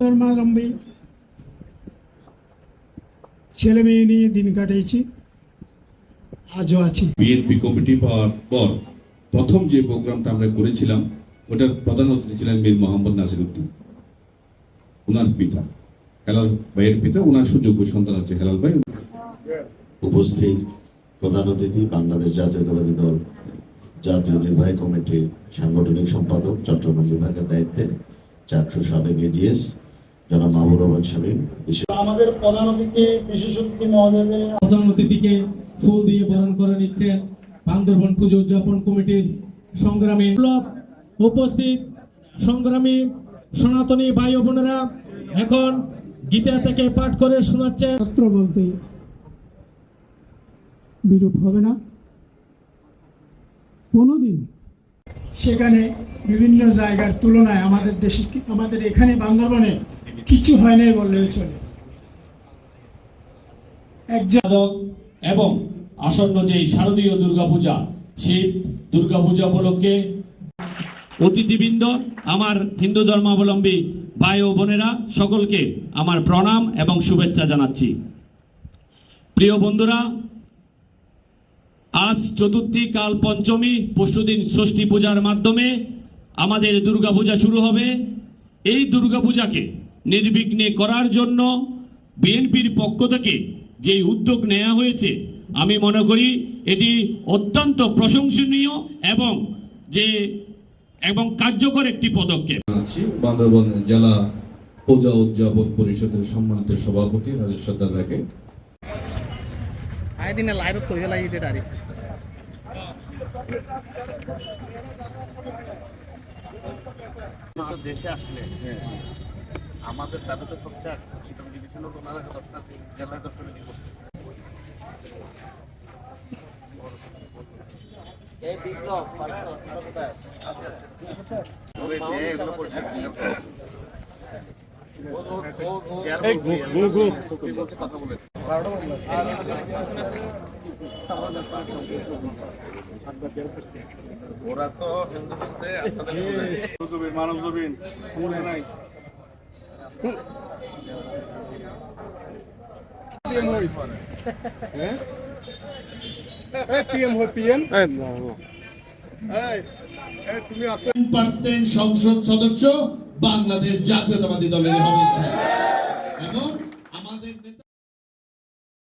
ধর্মাবলম্বী ছেলে মেয়ে নিয়ে দিন কাটিয়েছি আজও আছি। বিএনপি কমিটি পাওয়ার পর প্রথম যে প্রোগ্রামটা আমরা করেছিলাম ওটার প্রধান অতিথি ছিলেন মীর মোহাম্মদ নাসির উদ্দিন। ওনার পিতা হেলাল ভাইয়ের পিতা ওনার সুযোগ্য সন্তান হচ্ছে হেলাল ভাই। উপস্থিত প্রধান অতিথি বাংলাদেশ জাতীয়তাবাদী দল জাতীয় নির্বাহী কমিটির সাংগঠনিক সম্পাদক চট্টগ্রাম বিভাগের দায়িত্বে চারশো সাবেক এজিএস মাহবুব রহমান সাহেব আমাদের প্রধান অতিথি বিশেষ অতিথি মহোদয়দের প্রধান অতিথিকে ফুল দিয়ে বরণ করে নিচ্ছেন বান্দরবন পুজো উদযাপন কমিটির সংগ্রামী ব্লক উপস্থিত। সংগ্রামী সনাতনী ভাই বোনেরা এখন গীতা থেকে পাঠ করে শোনাচ্ছেন। ছাত্র বলতে বিরূপ হবে না। কোনোদিন সেখানে বিভিন্ন জায়গার তুলনায় আমাদের দেশে আমাদের এখানে বান্দরবনে কিছু হয় নাই বললেও চলে। এক এবং আসন্ন যে শারদীয় দুর্গাপূজা, সেই দুর্গাপূজা উপলক্ষে অতিথিবৃন্দ, আমার হিন্দু ধর্মাবলম্বী ভাই ও বোনেরা, সকলকে আমার প্রণাম এবং শুভেচ্ছা জানাচ্ছি। প্রিয় বন্ধুরা, আজ চতুর্থী কাল পঞ্চমী, পরশুদিন ষষ্ঠী পূজার মাধ্যমে আমাদের দুর্গাপূজা শুরু হবে। এই দুর্গাপূজাকে নির্বিঘ্নে করার জন্য বিএনপির পক্ষ থেকে যে উদ্যোগ নেওয়া হয়েছে আমি মনে করি এটি অত্যন্ত প্রশংসনীয় এবং যে এবং কার্যকর একটি পদক্ষেপ। বান্দরবান জেলা পূজা উদযাপন পরিষদের সম্মানিত সভাপতি রাজেশ সর্দারকে দেশে আসলে আমাদের তাদের তো সবচেয়ে চিটং ডিভিশন তো ওনারা দশটা জেলায় দশটা মিটিং করছে ওই যে এগুলো করছে, তো মনে হয় তুমি পার্সেন্ট সংসদ সদস্য বাংলাদেশ জাতীয়তাবাদী দলের হবে। এবং আমাদের